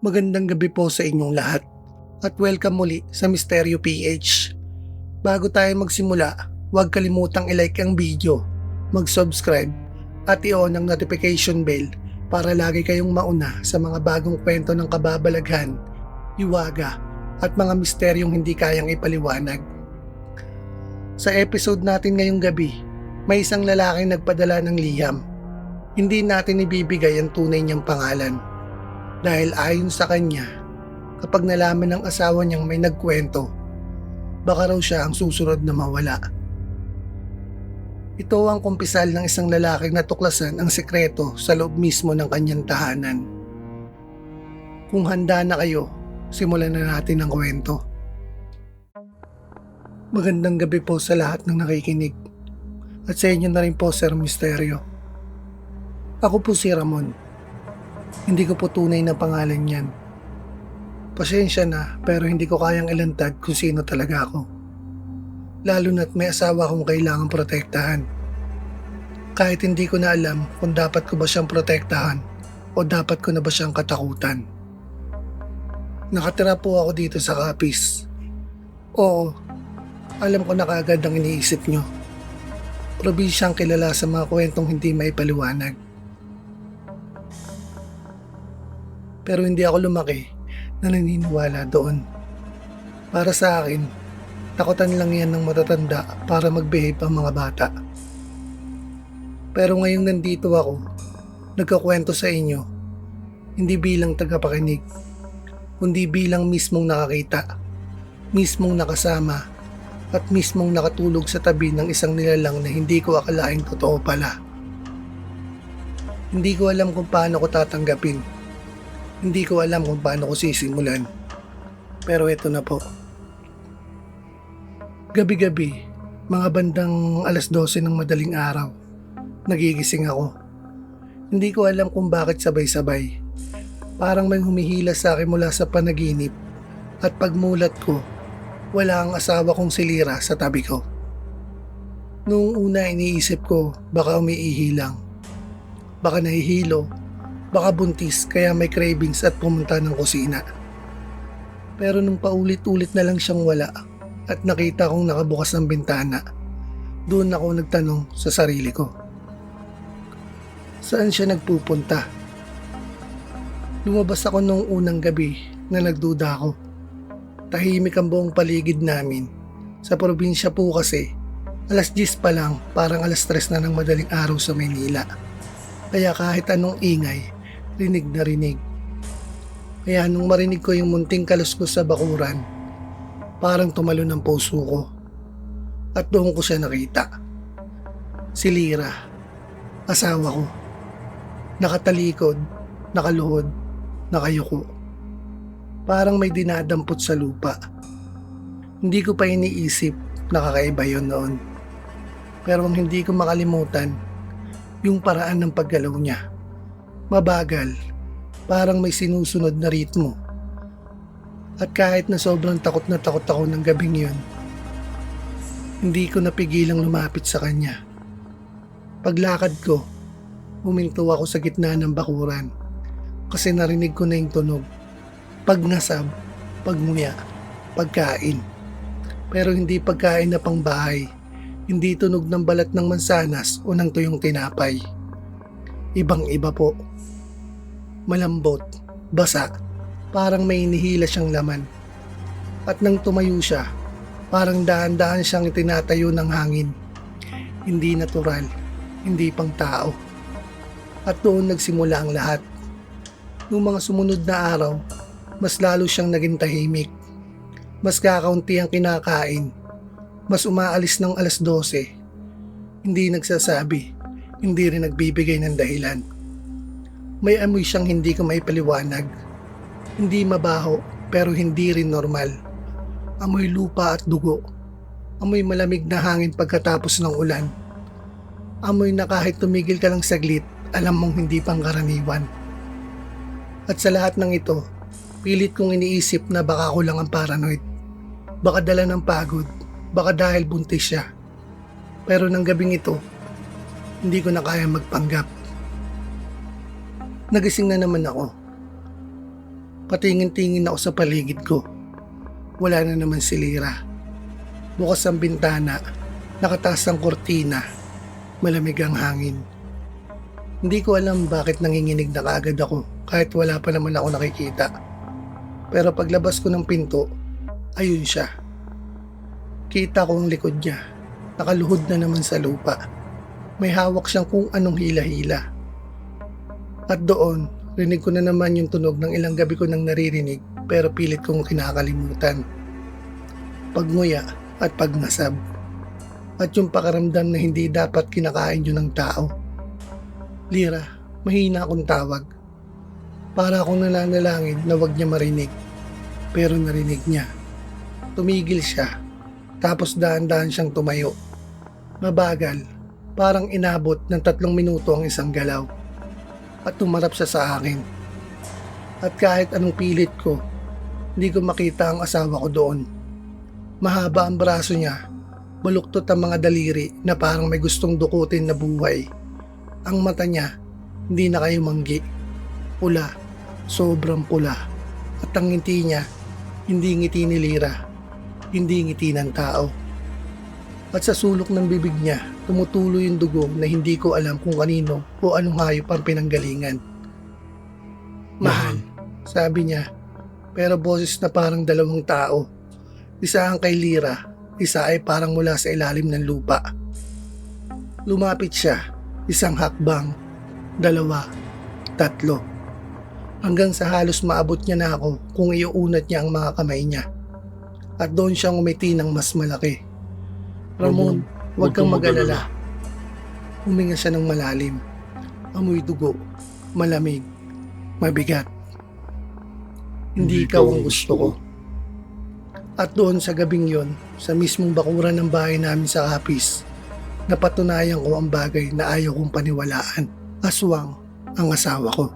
Magandang gabi po sa inyong lahat at welcome muli sa Misteryo PH. Bago tayo magsimula, huwag kalimutang ilike ang video, mag-subscribe at i-on ang notification bell para lagi kayong mauna sa mga bagong kwento ng kababalaghan, iwaga at mga misteryong hindi kayang ipaliwanag. Sa episode natin ngayong gabi, may isang lalaking nagpadala ng liham. Hindi natin ibibigay ang tunay niyang pangalan dahil ayon sa kanya, kapag nalaman ng asawa niyang may nagkwento, baka raw siya ang susunod na mawala. Ito ang kumpisal ng isang lalaking natuklasan ang sekreto sa loob mismo ng kanyang tahanan. Kung handa na kayo, simulan na natin ang kwento. Magandang gabi po sa lahat ng nakikinig. At sa inyo na rin po, Sir Misterio. Ako po si Ramon hindi ko po tunay na pangalan yan. Pasensya na pero hindi ko kayang ilantad kung sino talaga ako. Lalo na't may asawa akong kailangang protektahan. Kahit hindi ko na alam kung dapat ko ba siyang protektahan o dapat ko na ba siyang katakutan. Nakatira po ako dito sa Capiz. Oo, alam ko na kaagad ang iniisip nyo. Probinsyang kilala sa mga kwentong hindi maipaliwanag Pero hindi ako lumaki na naniniwala doon. Para sa akin, takutan lang yan ng matatanda para mag-behave ang mga bata. Pero ngayong nandito ako, nagkakwento sa inyo, hindi bilang tagapakinig, kundi bilang mismong nakakita, mismong nakasama, at mismong nakatulog sa tabi ng isang nilalang na hindi ko akalaing totoo pala. Hindi ko alam kung paano ko tatanggapin hindi ko alam kung paano ko sisimulan. Pero ito na po. Gabi-gabi, mga bandang alas 12 ng madaling araw, nagigising ako. Hindi ko alam kung bakit sabay-sabay. Parang may humihila sa akin mula sa panaginip at pagmulat ko, wala ang asawa kong silira sa tabi ko. Noong una iniisip ko baka umiihi lang. Baka nahihilo Baka buntis kaya may cravings at pumunta ng kusina. Pero nung paulit-ulit na lang siyang wala at nakita kong nakabukas ng bintana, doon ako nagtanong sa sarili ko. Saan siya nagpupunta? Lumabas ako nung unang gabi na nagduda ako. Tahimik ang buong paligid namin. Sa probinsya po kasi, alas 10 pa lang parang alas 3 na ng madaling araw sa Maynila. Kaya kahit anong ingay, rinig na rinig. Kaya nung marinig ko yung munting kaluskos sa bakuran, parang tumalo ng puso ko. At doon ko siya nakita. Si Lira, asawa ko. Nakatalikod, nakaluhod, nakayuko. Parang may dinadampot sa lupa. Hindi ko pa iniisip nakakaiba yon noon. Pero ang hindi ko makalimutan, yung paraan ng paggalaw niya mabagal, parang may sinusunod na ritmo. At kahit na sobrang takot na takot ako ng gabing yun, hindi ko napigilang lumapit sa kanya. Paglakad ko, huminto ako sa gitna ng bakuran kasi narinig ko na yung tunog. Pagnasab, pagmuya, pagkain. Pero hindi pagkain na pang bahay, hindi tunog ng balat ng mansanas o ng tuyong tinapay. Ibang iba po malambot, basa, parang may inihila siyang laman. At nang tumayo siya, parang dahan-dahan siyang itinatayo ng hangin. Hindi natural, hindi pang tao. At doon nagsimula ang lahat. Noong mga sumunod na araw, mas lalo siyang naging tahimik. Mas kakaunti ang kinakain. Mas umaalis ng alas 12. Hindi nagsasabi, hindi rin nagbibigay ng dahilan. May amoy siyang hindi ko maipaliwanag. Hindi mabaho pero hindi rin normal. Amoy lupa at dugo. Amoy malamig na hangin pagkatapos ng ulan. Amoy na kahit tumigil ka lang saglit, alam mong hindi pangkaraniwan. At sa lahat ng ito, pilit kong iniisip na baka ako lang ang paranoid. Baka dala ng pagod, baka dahil buntis siya. Pero ng gabing ito, hindi ko na kaya magpanggap. Nagising na naman ako. Patingin-tingin ako sa paligid ko. Wala na naman si Lira. Bukas ang bintana, nakataas ang kortina, malamig ang hangin. Hindi ko alam bakit nanginginig na kaagad ako kahit wala pa naman ako nakikita. Pero paglabas ko ng pinto, ayun siya. Kita ko ang likod niya, nakaluhod na naman sa lupa. May hawak siyang kung anong hila-hila. At doon, rinig ko na naman yung tunog ng ilang gabi ko nang naririnig pero pilit kong kinakalimutan. Pagnguya at pagnasab. At yung pakaramdam na hindi dapat kinakain yun ng tao. Lira, mahina akong tawag. Para akong nananalangin na wag niya marinig. Pero narinig niya. Tumigil siya. Tapos daan-daan siyang tumayo. Mabagal. Parang inabot ng tatlong minuto ang isang galaw. At tumarap siya sa akin. At kahit anong pilit ko, hindi ko makita ang asawa ko doon. Mahaba ang braso niya. Baluktot ang mga daliri na parang may gustong dukutin na buhay. Ang mata niya, hindi na kayo manggi. Pula, sobrang pula. At ang ngiti niya, hindi ngiti ni Lira, hindi ngiti ng tao. At sa sulok ng bibig niya, tumutuloy yung dugo na hindi ko alam kung kanino o anong hayop ang pinanggalingan. Mahal, sabi niya, pero boses na parang dalawang tao. Isa ang kay Lira, isa ay parang mula sa ilalim ng lupa. Lumapit siya, isang hakbang, dalawa, tatlo. Hanggang sa halos maabot niya na ako kung iuunat niya ang mga kamay niya. At doon siyang umiti ng mas malaki. Ramon, huwag kang mag-alala. Huminga siya ng malalim. Amoy dugo, malamig, mabigat. Hindi ikaw ang gusto ko. At doon sa gabing yon, sa mismong bakuran ng bahay namin sa Kapis, napatunayan ko ang bagay na ayaw kong paniwalaan. Aswang ang asawa ko.